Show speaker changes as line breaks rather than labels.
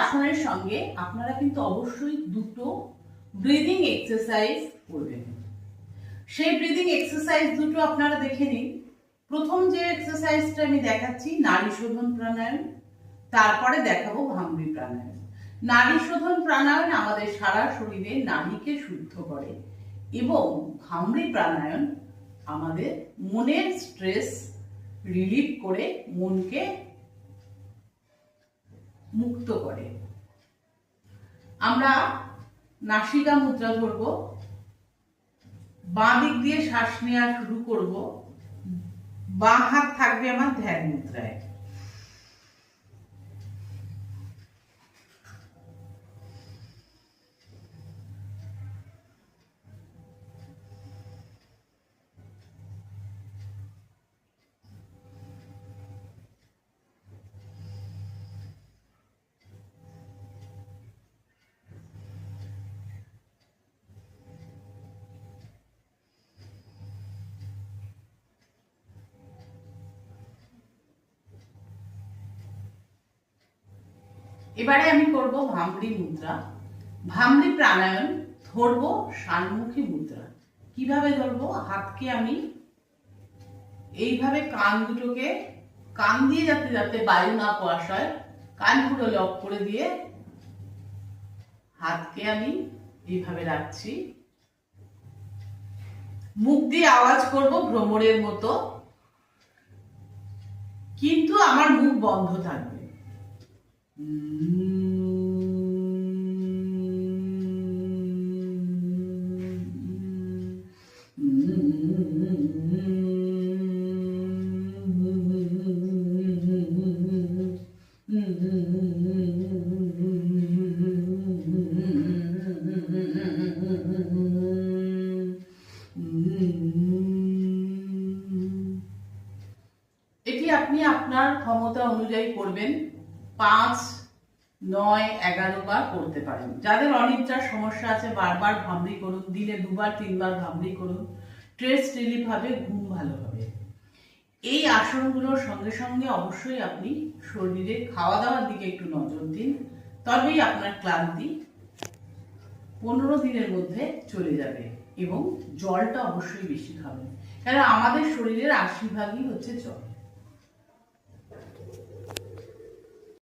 আসনের সঙ্গে আপনারা কিন্তু অবশ্যই দুটো ব্রিদিং এক্সারসাইজ করবেন। সেই ব্রিদিং এক্সারসাইজ দুটো আপনারা দেখে নিন। প্রথম যে এক্সারসাইজটা আমি দেখাচ্ছি, নারী শোধন প্রাণায়াম, তারপরে দেখাবো ভামরি প্রাণায়াম। নারী শোধন প্রাণায়াম আমাদের সারা শরীরে নারীকে শুদ্ধ করে এবং ভামরি প্রাণায়াম আমাদের মনের স্ট্রেস রিলিভ করে মনকে মুক্ত করে। আমরা নাসিকা মুদ্রা ধরব, বাঁ দিক দিয়ে শ্বাস নেওয়া শুরু করব, বাঁ হাত থাকবে আমার ধ্যান মুদ্রায়। এবারে আমি করব ভামরি মুদ্রা। ভামরি প্রাণায়াম ধরবো সানমুখী মুদ্রা। কীভাবে ধরবো? হাতকে আমি এইভাবে কান দুটোকে কান দিয়ে যাতে যাতে বায়ু না পাস হয় কান পুরো লক করে দিয়ে হাতকে আমি এইভাবে রাখছি। মুখ দিয়ে আওয়াজ করব ভ্রমরের মতো। কিন্তু আমার মুখ বন্ধ থাকবে। এটি আপনি আপনার ক্ষমতা অনুযায়ী করবেন। পাঁচ, নয়, এগারো বার করতে পারেন। যাদের অনিদ্রার সমস্যা আছে, বারবার ভামরি করুন, দিনে দুবার, তিনবার ভামরি করুন। স্ট্রেস রিলিফ হবে, ঘুম ভালো হবে। এই আসনগুলোর সঙ্গে সঙ্গে অবশ্যই আপনি শরীরে খাওয়া দাওয়ার দিকে একটু নজর দিন। তবেই আপনার ক্লান্তি পনেরো দিনের মধ্যে চলে যাবে এবং জলটা অবশ্যই বেশি খাবেন। কারণ আমাদের শরীরের আশি ভাগই হচ্ছে জল।